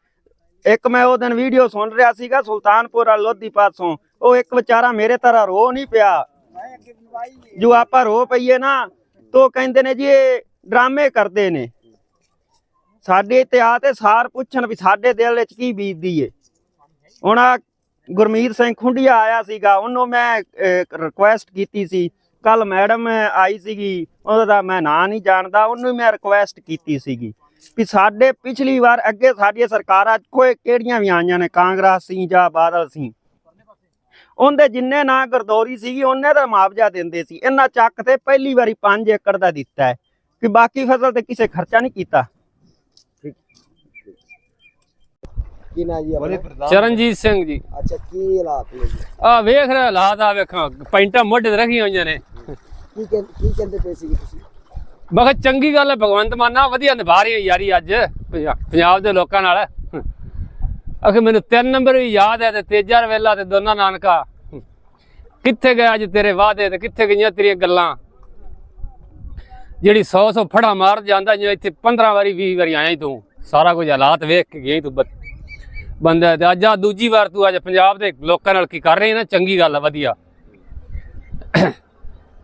ਇੱਕ ਮੈਂ ਉਹ ਦਿਨ ਵੀਡੀਓ ਸੁਣ ਰਿਹਾ ਸੀਗਾ, ਸੁਲਤਾਨਪੁਰ ਵਾਲ ਲੋਧੀ ਪਾਸੋਂ। ਉਹ ਇੱਕ ਵਿਚਾਰਾ ਮੇਰੇ ਤਰ੍ਹਾਂ ਰੋ ਨਹੀਂ ਪਿਆ। ਜੋ ਆਪਾਂ ਰੋ ਪਈਏ ਨਾ, ਤੋ ਕਹਿੰਦੇ ਨੇ ਜੀ, ਇਹ ਡਰਾਮੇ ਕਰਦੇ ਨੇ। ਸਾਡੇ ਤੇ ਆ ਤੇ ਸਾਰ ਪੁੱਛਣ ਵੀ ਸਾਡੇ ਦਿਲ ਵਿੱਚ ਕੀ ਬੀਤਦੀ ਏ। ਹੁਣ ਆਹ ਗੁਰਮੀਤ ਸਿੰਘ ਖੁੰਡੀਆ ਆਇਆ ਸੀਗਾ, ਉਹਨੂੰ ਮੈਂ ਰਿਕੁਐਸਟ ਕੀਤੀ ਸੀ। ਕੱਲ ਮੈਡਮ ਆਈ ਸੀਗੀ, ਉਹਦਾ ਮੈਂ ਨਾਂ ਨਹੀਂ ਜਾਣਦਾ, ਉਹਨੂੰ ਮੈਂ ਰਿਕੁਐਸਟ ਕੀਤੀ ਸੀਗੀ। ਵੀ ਸਾਡੇ ਪਿਛਲੀ ਵਾਰ ਅੱਗੇ ਸਾਡੀਆਂ ਸਰਕਾਰਾਂ ਕੋਈ ਕਿਹੜੀਆਂ ਵੀ ਆਈਆਂ ਨੇ ਕਾਂਗਰਸ ਸੀ ਜਾਂ ਬਾਦਲ ਸੀ। ਉਹਦੇ ਜਿੰਨੇ ਨਾ ਗਰਦੌਰੀ ਸੀਗੀ ਉਹਨੇ ਦਾ ਮੁਆਵਜ਼ਾ ਦਿੰਦੇ ਸੀ। ਇਹਨਾਂ ਚੱਕ ਤੇ ਪਹਿਲੀ ਵਾਰੀ 5 ਏਕੜ ਦਾ ਦਿੱਤਾ ਹੈ। ਕਿ ਬਾਕੀ ਫਸਲ ਤੇ ਕਿਸੇ ਖਰਚਾ ਨਹੀਂ ਕੀਤਾ। ਕੀ ਨਾ ਜੀ ਆਪਣਾ? ਚਰਨਜੀਤ ਸਿੰਘ ਜੀ। ਅੱਛਾ ਕੀ ਹਾਲਾਤ ਨੇ ਜੀ? ਆ ਵੇਖ ਰਿਹਾ ਹਾਲਾਤ ਆ ਵੇਖਾਂ। ਪੈਂਟਾਂ ਮੋਢੇ ਤੇ ਰੱਖੀਆਂ ਹੋਈਆਂ ਨੇ। ਕੀ ਕੀ ਕਹਿੰਦੇ ਪਏ ਸੀ ਤੁਸੀਂ? ਮੈਂ ਕਿਹਾ ਚੰਗੀ ਗੱਲ ਹੈ, ਭਗਵੰਤ ਮਾਨਾ ਵਧੀਆ ਨਿਭਾ ਰਹੀ ਹੈ ਯਾਰੀ ਅੱਜ, ਪੰਜਾਬ ਦੇ ਲੋਕਾਂ ਨਾਲ। ਅਖੇ ਮੈਨੂੰ ਤਿੰਨ ਨੰਬਰ ਵੀ ਯਾਦ ਹੈ ਤੇ ਤੇਜਾ ਵੇਲਾ ਤੇ ਦੋਨਾ ਨਾਨਕਾ। ਕਿੱਥੇ ਗਿਆ ਅੱਜ ਤੇਰੇ ਵਾਅਦੇ ਤੇ, ਕਿੱਥੇ ਗਈਆਂ ਤੇਰੀਆਂ ਗੱਲਾਂ? ਜਿਹੜੀ 100 100 ਫੜਾ ਮਾਰ ਜਾਂਦਾ, ਜਿਵੇਂ ਇੱਥੇ 15 ਵਾਰੀ 20 ਵਾਰੀ ਆਇਆ ਤੂੰ। ਸਾਰਾ ਕੁਝ ਹਾਲਾਤ ਵੇਖ ਕੇ ਗਿਆ ਤੂੰ ਬੰਦਾ ਤੇ ਅੱਜ ਆ ਦੂਜੀ ਵਾਰ ਤੂੰ ਅੱਜ ਪੰਜਾਬ ਦੇ ਲੋਕਾਂ ਨਾਲ ਕੀ ਕਰ ਰਹੀ ਨਾ, ਚੰਗੀ ਗੱਲ ਆ ਵਧੀਆ।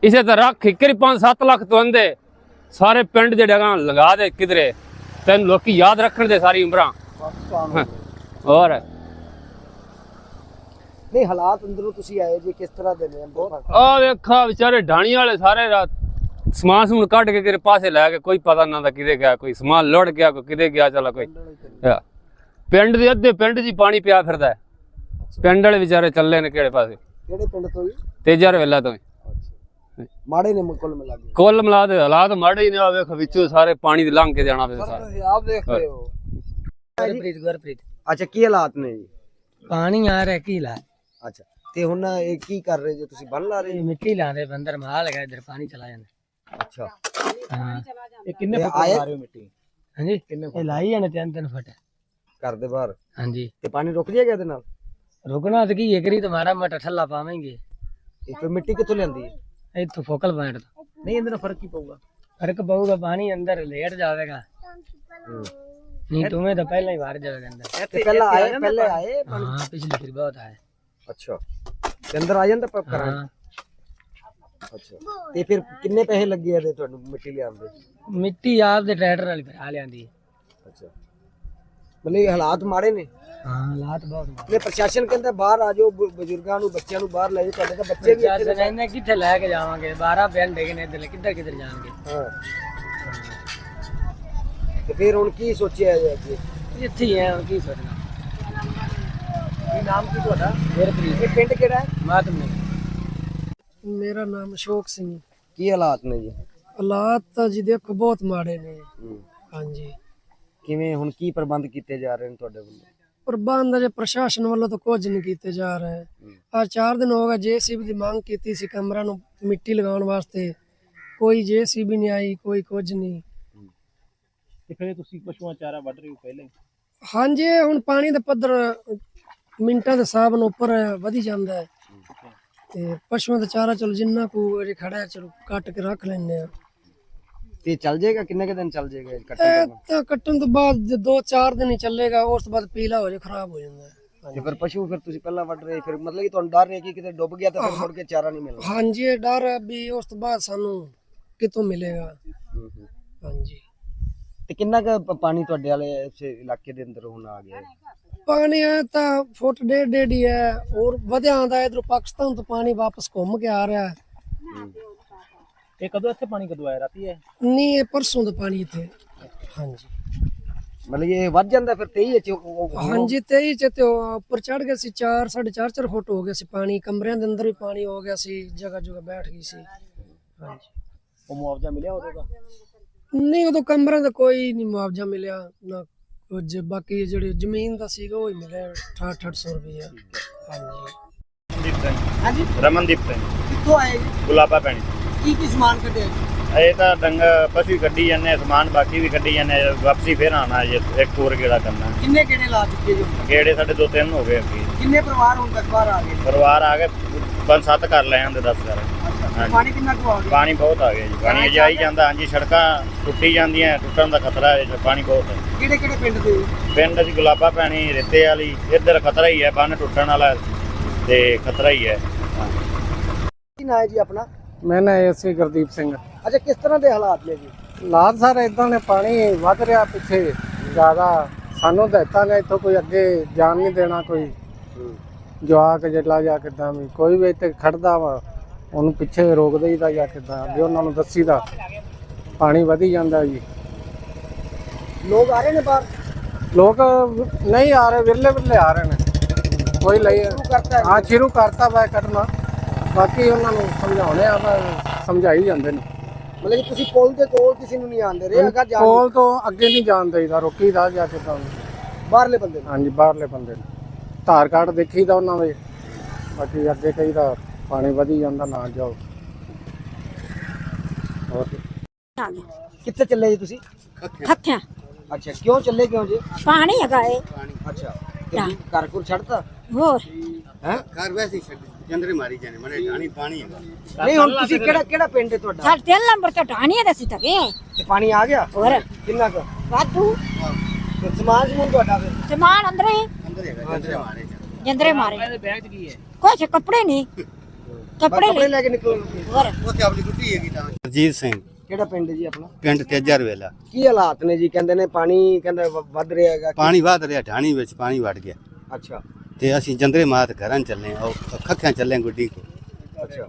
ਇਸੇ ਤਰ੍ਹਾਂ ਰੱਖ ਇੱਕਰੀ 5-7 ਲੱਖ ਤੋਂ ਸਾਰੇ ਪਿੰਡ ਦੇ ਡਗਾ ਲਗਾ ਦੇ ਕਿਧਰੇ। ਤੈਨੂੰ ਲੋਕੀ ਯਾਦ ਰੱਖਣ ਦੇ ਸਾਰੀ ਉਮਰਾਂ। ਹੋਰ? ਨਹੀਂ ਹਾਲਾਤ ਅੰਦਰੋਂ ਤੁਸੀਂ ਆਏ ਜੀ ਕਿਸ ਤਰ੍ਹਾਂ ਦੇ ਨੇ ਬਹੁਤ ਆ ਵੇਖਾ ਵਿਚਾਰੇ ਢਾਣੀਆਂ ਵਾਲੇ ਸਾਰੇ ਰਾਤ ਸਮਾਨ ਸਮੂਨ ਕੱਢ ਕੇ ਕਿਰੇ ਪਾਸੇ ਲੈ ਕੇ ਕੋਈ ਪਤਾ ਨਾ ਦਾ ਕਿਤੇ ਗਿਆ ਕੋਈ ਸਮਾਨ ਲੁੜ ਗਿਆ ਕੋਈ ਕਿਤੇ ਗਿਆ ਚਲਾ ਕੋਈ। ਪਿੰਡ ਦੇ ਅੱਧੇ ਪਿੰਡ 'ਚ ਪਾਣੀ ਪਿਆ ਫਿਰਦਾ ਪਿੰਡ ਵਾਲੇ ਵਿਚਾਰੇ ਚੱਲੇ ਨੇ ਕਿਹੜੇ ਪਾਸੇ? ਕਿਹੜੇ ਪਿੰਡ ਤੋਂ ਜੀ? ਤੇਜਰ ਵੇਲਾ ਤੋਂ। ਮਾੜੇ ਨੇ ਕੁੱਲ ਮਿਲਾ ਕੇ। ਕੁੱਲ ਮਿਲਾ ਦੇ ਹਾਲਾਤ ਮਾੜੇ ਹੀ ਨੇ ਆ ਵੇਖ ਵਿੱਚੋਂ ਸਾਰੇ ਪਾਣੀ ਦੇ ਲੰਘ ਕੇ ਜਾਣਾ ਪਏ ਸਾਰੇ। ਆਪ ਦੇਖ ਹੋ। ਗੁਰਪ੍ਰੀਤ ਗੁਰਪ੍ਰੀਤ। ਅੱਛਾ ਕੀ ਹਾਲਾਤ ਨੇ ਜੀ? ਪਾਣੀ ਆ ਰਿਹਾ ਕੀ ਲਾ ਅੱਛਾ ਤੇ ਹੁਣ ਇਹ ਕੀ ਕਰ ਰਹੇ ਜੇ? ਤੁਸੀਂ ਬੰਨ ਲਾ ਰਹੇ ਮਿੱਟੀ ਲਾ ਬੰਦਰ ਮਾਲ ਹੈਗਾ ਇਧਰ ਪਾਣੀ ਚਲਾ ਜਾਂਦਾ। ਅੱਛਾ। ਇਹ ਕਿੰਨੇ ਫੁੱਟ ਲਾ ਰਹੇ ਹੋ ਤਿੰਨ ਤਿੰਨ ਫੁੱਟ। ਘਰ ਦੇ ਬਾਹਰ? ਹਾਂਜੀ। ਤੇ ਪਾਣੀ ਰੁਕ ਜਾਏਗਾ ਇਹਦੇ ਨਾਲ? ਰੁਕਣਾ ਤੇ ਕੀ ਇਹ ਕਰੀ ਤੁਹਾਰਾ ਮਟਾ ਠੱਲਾ ਪਾਵਾਂਗੇ। ਇਹ ਮਿੱਟੀ ਕਿੱਥੋਂ ਲੈਂਦੀ ਹੈ? ਇੱਥੋਂ ਫੋਕਲ ਪੁਆਇੰਟ ਨਹੀਂ ਇਹਦੇ ਨਾਲ ਫ਼ਰਕ ਕੀ ਪਊਗਾ। ਫ਼ਰਕ ਪਊਗਾ ਪਾਣੀ ਅੰਦਰ ਲੇਟ ਜਾਵੇਗਾ। ਨਹੀਂ ਤੁਮੇ ਤਾਂ ਪਹਿਲਾਂ ਹੀ ਬਾਹਰ ਜਾਵੇਗਾ ਅੰਦਰ। ਇੱਥੇ ਪਹਿਲਾਂ ਆਏ ਪਹਿਲੇ ਆਏ ਹਾਂ ਪਿਛਲੀ ਵਾਰ ਬਹੁਤ ਆਏ। ਅੱਛਾ। ਤੇ ਅੰਦਰ ਆ ਜਾਂਦਾ ਪੱਪ ਕਰਾਂ ਅੱਛਾ। ਤੇ ਫਿਰ ਕਿੰਨੇ ਪੈਸੇ ਲੱਗੇ ਆ ਤੇ ਤੁਹਾਨੂੰ ਮਿੱਟੀ ਲਿਆਉਣ ਦੇ? ਮਿੱਟੀ ਆਪ ਦੇ ਟਰੈਕਟਰ ਨਾਲ ਭਰਾ ਲਿਆਂਦੀ। ਅੱਛਾ। ਮਤਲਬ ਹਾਲਾਤ ਮਾੜੇ ਨੇ? ਪ੍ਰਸ਼ਾਸਨ ਕਹਿੰਦਾ ਬਾਹਰ ਆ ਜਾਓ ਬਜ਼ੁਰਗਾਂ ਨੂੰ ਬੱਚਿਆਂ ਨੂੰ ਬਾਹਰ ਲੈ ਜਾਓ ਤੁਹਾਡੇ ਤਾਂ ਬੱਚੇ ਵੀ ਇੱਥੇ ਦਿਨ ਇਹਨੇ ਕਿੱਥੇ ਲੈ ਕੇ ਜਾਵਾਂਗੇ? 12 ਬੈਨ ਦੇ ਨੇ ਇਧਰ ਕਿੱਧਰ ਕਿੱਧਰ ਜਾਣਗੇ? ਹਾਂ। ਤੇ ਫਿਰ ਹੁਣ ਕੀ ਸੋਚਿਆ ਜੀ ਇੱਥੇ ਹੀ ਹੈ ਹੁਣ ਕੀ ਸੋਚਣਾ? ਕੀ ਨਾਮ ਕੀ ਤੁਹਾਡਾ? ਫਿਰ ਪ੍ਰੀਤ ਇਹ ਪਿੰਡ ਕਿਹੜਾ ਹੈ? ਮਾਤਮ। ਮੇਰਾ ਨਾਮ ਅਸ਼ੋਕ ਸਿੰਘ ਕੀ ਹਾਲਾਤ ਨੇ ਜੀ? ਹਾਲਾਤ ਤਾਂ ਜੀ ਦੇਖੋ ਬਹੁਤ ਮਾੜੇ ਨੇ। ਹਾਂਜੀ। ਕਿਵੇਂ ਹੁਣ ਕੀ ਪ੍ਰਬੰਧ ਕੀਤੇ ਜਾ ਰਹੇ ਨੇ ਤੁਹਾਡੇ ਵੱਲੋਂ? ਪ੍ਰਬੰਧ ਅਜੇ ਪ੍ਰਸ਼ਾਸਨ ਵੱਲੋਂ ਤਾਂ ਕੁਝ ਨਹੀਂ ਕੀਤੇ ਜਾ ਰਹੇ। ਆ ਚਾਰ ਦਿਨ ਹੋ ਗਏ ਜੇਸੀਬੀ ਦੀ ਮੰਗ ਕੀਤੀ ਸੀ ਕਮਰਾ ਨੂੰ ਮਿੱਟੀ ਲਗਾਉਣ ਵਾਸਤੇ। ਕੋਈ ਜੇਸੀਬੀ ਨਹੀਂ ਆਈ ਕੋਈ ਕੁਝ ਨਹੀਂ। ਤੇ ਫਿਰ ਤੁਸੀਂ ਪਸ਼ੂਆਂ ਚਾਰਾ ਵੱਢ ਰਹੇ ਹੋ ਪਹਿਲਾਂ? ਹਾਂਜੀ ਹੁਣ ਪਾਣੀ ਦਾ ਪੱਧਰ ਮਿੰਟਾਂ ਦੇ ਹਿਸਾਬ ਨਾਲ ਉੱਪਰ ਵਧੀ ਜਾਂਦਾ ਹੈ। ਤੇ ਪਸ਼ੂਆਂ ਦਾ ਚਾਰਾ ਚਲੋ ਜਿੰਨਾ ਕੋ ਖੜਾ ਚਲੋ ਕੱਟ ਕੇ ਰੱਖ ਲੈਂਦੇ ਆ ਤੇ ਚੱਲ ਜਾਏਗਾ? ਕਿੰਨੇ ਕੁ ਦਿਨ ਚੱਲ ਜਾਏਗਾ ਇਹ ਕੱਟਣ ਇਹ ਕਰਨਾ? ਤਾਂ ਕੱਟਣ ਤੋਂ ਬਾਅਦ ਜੇ ਦੋ ਚਾਰ ਦਿਨ ਹੀ ਚੱਲੇਗਾ ਉਸ ਤੋਂ ਬਾਅਦ ਪੀਲਾ ਹੋ ਜਾ ਖਰਾਬ ਹੋ ਜਾਂਦਾ ਹੈ। ਤੇ ਫਿਰ ਪਸ਼ੂ ਫਿਰ ਤੁਸੀਂ ਪਹਿਲਾਂ ਵੱਢ ਰਹੇ ਫਿਰ ਮਤਲਬ ਕਿ ਤੁਹਾਨੂੰ ਡਰ ਹੈ ਕਿ ਕਿਤੇ ਡੁੱਬ ਗਿਆ ਤਾਂ ਫਿਰ ਮੁੜ ਕੇ ਚਾਰਾ ਨਹੀਂ ਮਿਲਣਾ। ਹਾਂਜੀ ਇਹ ਡਰ ਹੈ ਵੀ ਉਸ ਤੋਂ ਬਾਅਦ ਸਾਨੂੰ ਕਿਤੋਂ ਮਿਲੇਗਾ। ਹੂੰ, ਹੂੰ। ਹਾਂਜੀ। ਤੇ ਕਿੰਨਾ ਕੁ ਪਾਣੀ ਤੁਹਾਡੇ ਵਾਲੇ ਇਸ ਇਲਾਕੇ ਦੇ ਅੰਦਰ ਹੁਣ ਆ ਗਿਆ? ਹੈ? ਪਾਣੀ ਆ ਤਾਂ ਫੁੱਟ ਡੇਢ ਡੇਢ ਹੀ ਹੈ ਹੋਰ ਵਧਿਆ ਆਂਦਾ ਇਧਰੋਂ ਪਾਕਿਸਤਾਨ ਤੋਂ ਪਾਣੀ ਵਾਪਸ ਘੁੰਮ ਕੇ ਆ ਰਿਹਾ ਹੈ। ਇਹ ਕਦੋਂ ਇੱਥੇ ਪਾਣੀ ਕਦੋਂ ਆਇਆ? ਰਾਤੀ ਹੈ ਨਹੀਂ ਇਹ ਪਰਸੋਂ ਦਾ ਪਾਣੀ ਇੱਥੇ। ਹਾਂਜੀ। ਮਤਲਬ ਇਹ ਵੱਧ ਜਾਂਦਾ ਫਿਰ 23 ਵਿੱਚ ਹਾਂਜੀ 23 ਚ ਤੇ ਉੱਪਰ ਚੜ ਗਿਆ ਸੀ 4 4.5 4 ਫੁੱਟ ਹੋ ਗਿਆ ਸੀ ਪਾਣੀ। ਕਮਰਿਆਂ ਦੇ ਅੰਦਰ ਵੀ ਪਾਣੀ ਹੋ ਗਿਆ ਸੀ ਜਗ੍ਹਾ ਜਗ੍ਹਾ ਬੈਠ ਗਈ ਸੀ। ਹਾਂਜੀ। ਉਹ ਮੁਆਵਜ਼ਾ ਮਿਲਿਆ ਉਦੋਂ ਦਾ? ਨਹੀਂ ਉਦੋਂ ਕਮਰਿਆਂ ਦਾ ਕੋਈ ਨਹੀਂ ਮੁਆਵਜ਼ਾ ਮਿਲਿਆ ਨਾ ਕੁਝ। ਬਾਕੀ ਜਿਹੜੀ ਜ਼ਮੀਨ ਦਾ ਸੀਗਾ ਉਹ ਹੀ ਮਿਲਿਆ 6800 ਰੁਪਏ ਹਾਂਜੀ। ਰਮਨਦੀਪ ਸਿੰਘ। ਹਾਂਜੀ। ਰਮਨਦੀਪ ਸਿੰਘ। ਕਿੱਥੋਂ ਆਏ ਜੀ? ਗੁਲਾਬਾ ਪੈਣੀ। ਕੀ ਕੀ ਸਮਾਨ ਕੱਢਿਆ ਜੀ? ਇਹ ਤਾਂ ਡੰਗ ਪਸ਼ੂ ਹੀ ਕੱਢੀ ਜਾਂਦੇ ਆ, ਸਮਾਨ ਬਾਕੀ ਵੀ ਕੱਢੀ ਜਾਂਦੇ ਆ, ਵਾਪਸੀ ਫੇਰ ਆਣਾ ਜੇ ਇੱਕ ਹੋਰ ਗੇੜਾ ਕਰਨਾ। ਕਿੰਨੇ ਕਿਹੜੇ ਲਾ ਚੁੱਕੇ ਜੀ ਗੇੜੇ ਸਾਡੇ ਦੋ ਤਿੰਨ ਹੋ ਗਏ ਅੱਗੇ। ਕਿੰਨੇ ਪਰਿਵਾਰ ਹੁਣ ਤੱਕ ਬਾਹਰ ਆ ਗਏ? ਪਰਿਵਾਰ ਆ ਗਏ ਪੰਜ ਸੱਤ ਕਰ ਲੈ ਜਾਂਦੇ 10 ਕਰ ਹਾਂਜੀ। ਪਾਣੀ ਕਿੰਨਾ ਕੁ ਆ ਗਿਆ? ਪਾਣੀ ਬਹੁਤ ਆ ਗਿਆ ਜੀ ਪਾਣੀ ਅਜੇ ਆਈ ਜਾਂਦਾ ਹਾਂਜੀ ਸੜਕਾਂ ਟੁੱਟੀ ਜਾਂਦੀਆਂ ਟੁੱਟਣ ਦਾ ਖਤਰਾ ਹੈ ਜੀ, ਪਾਣੀ ਬਹੁਤ ਹੈ। ਕਿਹੜੇ ਕਿਹੜੇ ਪਿੰਡ ਦੇ ਪਿੰਡ ਦੀ ਗੁਲਾਬਾ ਪੈਣੀ ਰੇਤੇ ਵਾਲੀ ਇੱਧਰ ਖਤਰਾ ਹੀ ਹੈ ਬੰਨ ਟੁੱਟਣ ਵਾਲਾ ਤੇ ਖਤਰਾ ਹੀ ਹੈ। ਕੀ ਨਾਂ ਹੈ ਜੀ ਆਪਣਾ? ਮੈਂ ਨਾ ਐਸੀ ਗੁਰਦੀਪ ਸਿੰਘ। ਅੱਛਾ ਕਿਸ ਤਰ੍ਹਾਂ ਦੇ ਹਾਲਾਤ ਨੇ ਜੀ? ਹਾਲਾਤ ਸਰ ਇਦਾਂ ਨੇ ਪਾਣੀ ਵੱਧ ਰਿਹਾ ਪਿੱਛੇ ਜ਼ਿਆਦਾ ਸਾਨੂੰ ਦਿੱਤਾ ਨੇ ਇੱਥੋਂ ਕੋਈ ਅੱਗੇ ਜਾਣ ਨਹੀਂ ਦੇਣਾ ਕੋਈ। ਜਵਾਕ ਜੱਲਾ ਜਾਂ ਕਿਦਾਂ ਵੀ ਕੋਈ ਵੀ ਇੱਥੇ ਖੜਦਾ ਵਾ ਉਹਨੂੰ ਪਿੱਛੇ ਰੋਕ ਦੇਈਦਾ ਜਾਂ ਕਿਦਾਂ ਅੱਗੇ ਉਹਨਾਂ ਨੂੰ ਦੱਸੀਦਾ ਪਾਣੀ ਵਧੀ ਜਾਂਦਾ ਜੀ। ਲੋਕ ਆ ਰਹੇ ਨੇ ਬਾਹਰ? ਲੋਕ ਨਹੀਂ ਆ ਰਹੇ ਵਿਰਲੇ ਵਿਰਲੇ ਆ ਰਹੇ ਨੇ। ਕੋਈ ਲਈ ਹੈ। ਸ਼ੁਰੂ ਕਰਤਾ ਵਾ ਕੱਢਣਾ ਬਾਕੀ ਉਹਨਾਂ ਨੂੰ ਸਮਝਾਉਣੇ ਆ ਵਾ ਸਮਝਾਈ ਜਾਂਦੇ ਨੇ। ਮਤਲਬ ਕਿ ਤੁਸੀਂ ਪੁਲ ਦੇ ਕੋਲ ਕਿਸੇ ਨੂੰ ਨਹੀਂ ਆਉਂਦੇ ਰਹੇ ਅਗਾ ਜਾਣ ਕੋਲ ਤੋਂ ਅੱਗੇ ਨਹੀਂ ਜਾਣ ਦੇਈਦਾ ਰੋਕੀਦਾ ਜਾਂ ਕਿਦਾਂ ਬਾਹਰਲੇ ਬੰਦੇ ਨੂੰ? ਹਾਂਜੀ ਬਾਹਰਲੇ ਬੰਦੇ ਨੂੰ। ਧਾਰ ਕਾਰਡ ਦੇਖੀਦਾ ਉਹਨਾਂ ਦੇ। ਬਾਕੀ ਅੱਗੇ ਕਹੀਦਾ ਪਾਣੀ ਵਧੀ ਜਾਂਦਾ ਨਾ ਜਾਓ। ਹੋਰ? ਕਿੱਥੇ ਚੱਲੇ ਜੀ ਤੁਸੀਂ? ਹੱਥਾਂ ਅੱਛਾ ਕਿਉਂ ਚੱਲੇ ਕਿਉਂ ਜੀ? ਪਾਣੀ ਹੈਗਾ ਏ ਅੱਛਾ ਤੇ ਘਰ ਘਰ ਛੱਡਤਾ? ਹੋਰ। ਹੈ? ਘਰ ਵੈਸੇ ਜੰਦਰੇ ਮਾਰੀ ਜਾਣੇ ਮਨੇ ਢਾਣੀ ਪਾਣੀ ਹੈਗਾ। ਨਹੀਂ ਹੁਣ ਤੁਸੀਂ ਕਿਹੜਾ ਕਿਹੜਾ ਪਿੰਡ ਹੈ ਤੁਹਾਡਾ? ਸਾਡੇ ਤਿੰਨ ਨੰਬਰ ਤੋਂ ਟਾਣੀਆਂ ਦਾ ਸੀ ਤਵੇ ਤੇ ਪਾਣੀ ਆ ਗਿਆ? ਹੋਰ। ਕਿੰਨਾ ਕੁ? ਵਾਧੂ। ਤੇ ਸਮਾਨ ਸਮੂਨ ਤੁਹਾਡਾ ਫਿਰ? ਸਮਾਨ ਅੰਦਰ। ਹੀ ਅੰਦਰ ਹੈਗਾ ਜੰਦਰੇ ਮਾਰੇ ਜੰਦਰੇ ਮਾਰੇ। ਕੁਛ ਕੱਪੜੇ ਨਹੀਂ। ਕੱਪੜੇ ਕੱਪੜੇ ਲੈ ਲੈ ਕੇ ਨਿਕਲ। ਹੋਰ। ਉੱਥੇ ਆਪਣੀ ਗੁੱਟੀ ਹੈਗੀ ਤਾਂ। ਰਜੀਤ ਸਿੰਘ। ਕਿਹੜਾ ਪਿੰਡ ਹੈ ਜੀ ਆਪਣਾ? ਪਿੰਡ ਤੇਜਰ ਵੇਲਾ ਕੀ ਹਾਲਾਤ ਨੇ ਜੀ? ਕਹਿੰਦੇ ਨੇ ਪਾਣੀ ਕਹਿੰਦਾ ਵੱਧ ਰਿਹਾ ਹੈਗਾ। ਪਾਣੀ ਵਧ ਰਿਹਾ ਢਾਣੀ ਵਿੱਚ ਪਾਣੀ ਵੜ ਗਿਆ। ਅੱਛਾ। ਤੇ ਅਸੀਂ ਜੰਦਰੇ ਮਾਤ ਘਰਾਂ ਚੱਲੇ ਆ ਉਹ ਖੱਖਿਆਂ ਚੱਲੇ ਗੁੱਡੀ ਕੋ ਅੱਛਾ।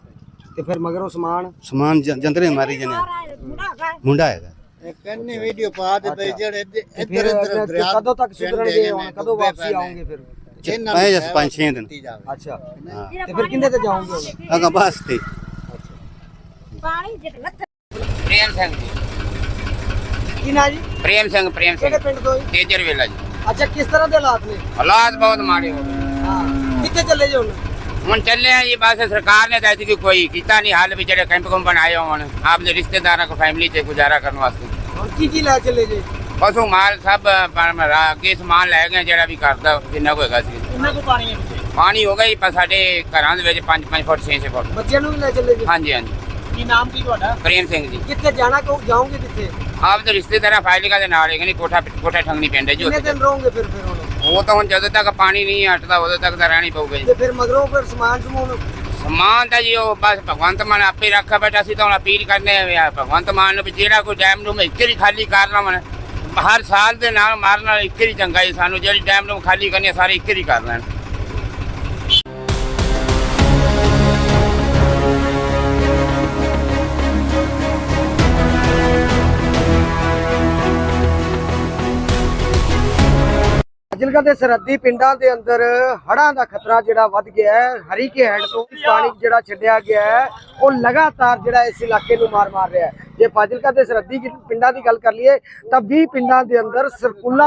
ਤੇ ਫਿਰ ਮਗਰੋਂ ਸਮਾਨ? ਸਮਾਨ ਜ- ਜੰਦਰੇ ਮਾਰੀ ਜਾਣੇ ਮੁੰਡਾ ਹੈਗਾ। ਕੰਨੇ ਵੀਡੀਓ ਪਾ ਦਿੱਤੇ ਜਿਹੜੇ ਤੇ ਫਿਰ ਤੇ ਕਦੋਂ ਤੱਕ ਸੁਧਰਨਗੇ ਹੁਣ? ਕਦੋਂ ਵਾਪਸੀ ਆਉਂਗੇ ਫਿਰ? ਪਏ ਜਸ ਪੰਜ ਛੇ ਦਿਨ। ਅੱਛਾ। ਹਾਂ। ਤੇ ਫਿਰ ਕਿੰਨੇ ਤੇ ਜਾਓਗੇ? ਹੁਣ ਅਗਾ ਬਸ ਤੇ। ਪਾਣੀ ਜਿੱਤ ਲੱਤ ਪ੍ਰੇਮ ਸਿੰਘ ਜੀ। ਕੀ ਨਾ ਜੀ? ਪ੍ਰੇਮ ਸਿੰਘ ਪ੍ਰੇਮ ਸਿੰਘ। ਕਿਹੜੇ ਪਿੰਡ ਤੋਂ ਜੀ? ਤੇਜਰ ਵੇਲਾ ਜੀ। ਅੱਛਾ ਕਿਸ ਤਰ੍ਹਾਂ ਦੇ ਹਾਲਾਤ ਨੇ? ਹਾਲਾਤ ਬਹੁਤ ਮਾੜੇ ਹੋ ਗਏ। ਹਾਂ ਕਿੱਥੇ ਚੱਲੇ ਜੀ ਹੁਣ? ਚੱਲੇ ਆ ਜੀ ਬਸ ਸਰਕਾਰ ਨੇ ਤਾਂ ਐਤਕੀ ਕੋਈ ਕੀਤਾ ਨਹੀਂ ਹਾਲ ਵੀ ਜਿਹੜੇ ਕੈਂਪ ਕੁੰਪ ਬਣਾਏ ਹੋਣ ਆਪਦੇ ਰਿਸ਼ਤੇਦਾਰਾਂ ਕੋ ਫੈਮਿਲੀ 'ਚ ਗੁਜ਼ਾਰਾ ਕਰਨ ਵਾਸਤੇ। ਹੁਣ ਕੀ ਕੀ ਲੈ ਚੱਲੇ ਜੀ? ਪਸ਼ੂ ਮਾਲ ਸਭ ਅੱਗੇ ਸਮਾਨ ਲੈ ਗਏ ਜਿਹੜਾ ਵੀ ਕਰਦਾ ਜਿੰਨਾ ਕੋ ਹੈਗਾ ਸੀ। ਕਿੰਨਾ ਕੁ ਪਾਣੀ ਹੈ ਪਾਣੀ ਹੋ ਗਿਆ ਜੀ ਪਰ ਸਾਡੇ ਘਰਾਂ ਦੇ ਵਿੱਚ 5-5 ਫੁੱਟ 6-6 ਫੁੱਟ। ਬੱਚਿਆਂ ਨੂੰ ਵੀ ਲੈ ਚੱਲੇ ਜੀ? ਹਾਂਜੀ ਹਾਂਜੀ। ਕੀ ਨਾਮ ਕੀ ਤੁਹਾਡਾ? ਪ੍ਰੇਮ ਸਿੰਘ ਜੀ। ਕਿੱਥੇ ਜਾਣਾ ਕਹੋ ਜਾਓਗੇ ਕਿੱਥੇ? ਆਪਦੇ ਰਿਸ਼ਤੇਦਾਰਾਂ ਫਾਇਲਿਕਾ ਦੇ ਨਾਲ ਹੈਗੇ ਨਹੀਂ ਕੋਠਾ ਕੋਠਾ ਠੰਗਣੀ ਪਿੰਡ ਹੈ ਜੀ ਕਿੰਨੇ ਉੱਥੇ। ਦਿਨ ਰਹੋਗੇ ਫਿਰ ਫਿਰ ਹੁਣ? ਉਹ ਤਾਂ ਹੁਣ ਜਦੋਂ ਤੱਕ ਪਾਣੀ ਨਹੀਂ ਹਟਦਾ ਉਦੋਂ ਤੱਕ ਤਾਂ ਰਹਿਣੀ ਪਊਗਾ ਜੀ। ਤੇ ਫਿਰ ਮਗਰੋਂ ਫਿਰ ਸਮਾਨ ਸਮੂਨ ਸਮਾਨ ਤਾਂ ਜੀ ਉਹ ਬਸ ਭਗਵੰਤ ਮਾਨ ਆਪੇ ਰੱਖਾ ਬੈਠਾ ਸੀ ਤਾਂ ਹੁਣ ਅਪੀਲ ਕਰਨੇ ਆ ਭਗਵੰਤ ਮਾਨ ਨੂੰ ਵੀ ਜਿਹੜਾ ਕੋਈ ਡੈਮ ਨੂੰ ਇੱਕ ਹੀ ਖਾਲੀ ਕਰ ਲਵਣ ਹਰ ਸਾਲ ਦੇ ਨਾਲ ਮਾਰਨ ਨਾਲ ਇੱਕ ਹੀ ਚੰਗਾ ਜੀ ਸਾਨੂੰ ਜਿਹੜੀ ਡੈਮ ਨੂੰ ਖਾਲੀ ਕਰਨੀ ਆ, ਸਾਰੇ ਇੱਕ ਹੀ ਕਰ ਲੈਣ। ਫਾਜ਼ਿਲਕਾ ਦੇ ਸਰਹੱਦੀ ਪਿੰਡਾਂ ਦੇ ਅੰਦਰ ਹੜ੍ਹਾਂ ਦਾ ਖਤਰਾ ਜਿਹੜਾ ਵੱਧ ਗਿਆ ਹੈ ਹਰੀਕੇ ਹੈਡ ਤੋਂ ਪਾਣੀ ਜਿਹੜਾ ਛੱਡਿਆ ਗਿਆ ਹੈ, ਉਹ ਲਗਾਤਾਰ ਜਿਹੜਾ ਇਸ ਇਲਾਕੇ ਨੂੰ ਮਾਰ ਮਾਰ ਰਿਹਾ ਹੈ। ਜੇ ਫਾਜ਼ਿਲਕਾ ਦੇ ਸਰਹੱਦੀ ਪਿੰਡਾਂ ਦੀ ਗੱਲ ਕਰ ਲਈਏ, ਤਾਂ 20 ਪਿੰਡਾਂ ਦੇ ਅੰਦਰ ਸਰਕੂਲਾਂ ਨੂੰ